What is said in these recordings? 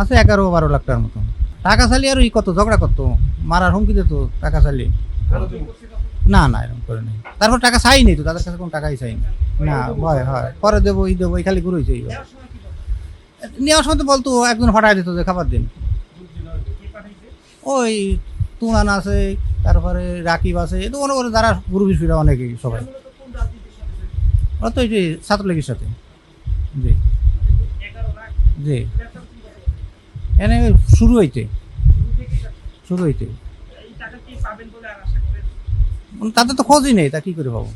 আছে এগারো বারো লাখ টাকার মতো। টাকা চালি আর ই কত ঝগড়া করতো। মারার হুমকি দিত টাকা চালি। না না, এরকম করে নেই। তারপর টাকা চাই নেই তো, তাদের কাছে কোনো টাকাই চাই না, ভয় হয় পরে দেবো, ই দেবো এই খালি ঘুরেছে এইভাবে নেওয়ার সময় তো বলতো, একজন হঠাৎ দিত যে খাবার দিন। ওই তুঙান আছে, তারপরে রাকিব আছে, এ তো মনে করে যারা গুরু বিশ্বরা অনেকেই সবাই। ওরা তো এই যে ছাত্রলীগের সাথে। জি। জি। এনে শুরু হইতে। শুরু হইতে। তাদের তো খোঁজই নেই, তা কি করে পাবো?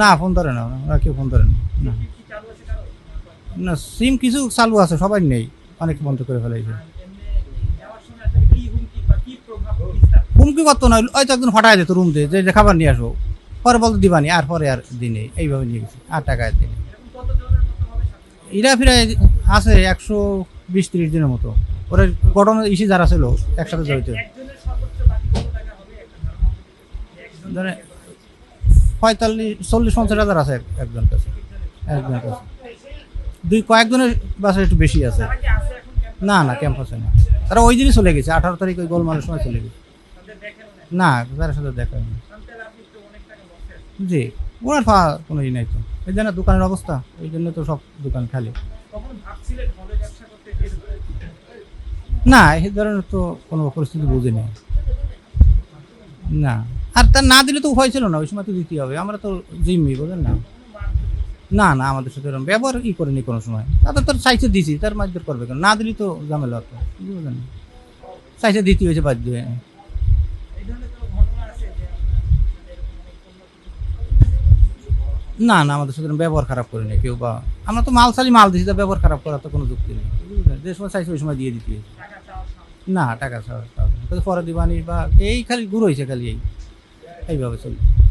না, ফোন ধরে না ওরা কেউ ফোন ধরে না। না। সিম কিছু চালু আছে, সবাই নেই, অনেক বন্ধ করে ফেলাইছে। হুমকি করতো না, ওই তো একদিন হঠাৎ যেত রুম দিয়ে, যে খাবার নিয়ে আসো। পরে বলতো দিবানি, আর পরে আর দিনে, এইভাবে নিয়ে গেছি, আর টাকা দিনে। এরা ফিরে আছে, একশো বিশ ত্রিশ দিনের মতো। ওরা ঘটনা ইসি যারা ছিল একসাথে জড়িত। পঁয়তাল্লিশ, চল্লিশ, পঞ্চাশ হাজার আছে একজন কাছে। একজনের কাছে। দুই কয়েকজনের বাসে একটু বেশি আছে। না না, ক্যাম্পাসে না। তারা ওই দিনই চলে গেছে। আঠারো তারিখ ওই গোলমালের সময় চলে গেছে। না তার সাথে দেখা হয়নি। জি ওনার পাওয়া কোনো ই নাই তো। এই জন্য দোকানের অবস্থা, এই জন্য তো সব দোকান খালি। না এই ধরনের তো কোনো পরিস্থিতি বুঝিনি। না। আর তার না দিলে তো উপায় ছিল না, ওই সময় তো দিতে হবে। আমরা তো জিম্মি বোঝেন না? না না, আমাদের সাথে এরকম ব্যবহার ই করেনি কোনো সময়। তাদের তোর চাইছে দিছি, তার মারধর করবে কেন? না দিলে তো ঝামেলা হতো, বুঝলেন চাইছে দিতে হয়েছে বাধ্য হয়ে। না না, আমাদের সাথে ব্যবহার খারাপ করে নেই কেউ বা, আমরা তো মাল সালি মাল দিছি, তা ব্যবহার খারাপ করার তো কোনো যুক্তি নেই? যে সময় চাইছে, ওই সময় দিয়ে দিতে। না, টাকা ছাড়া পরে দিবানি বা, এই খালি গুঁড়ো হয়েছে খালি এই। এইভাবে চলবে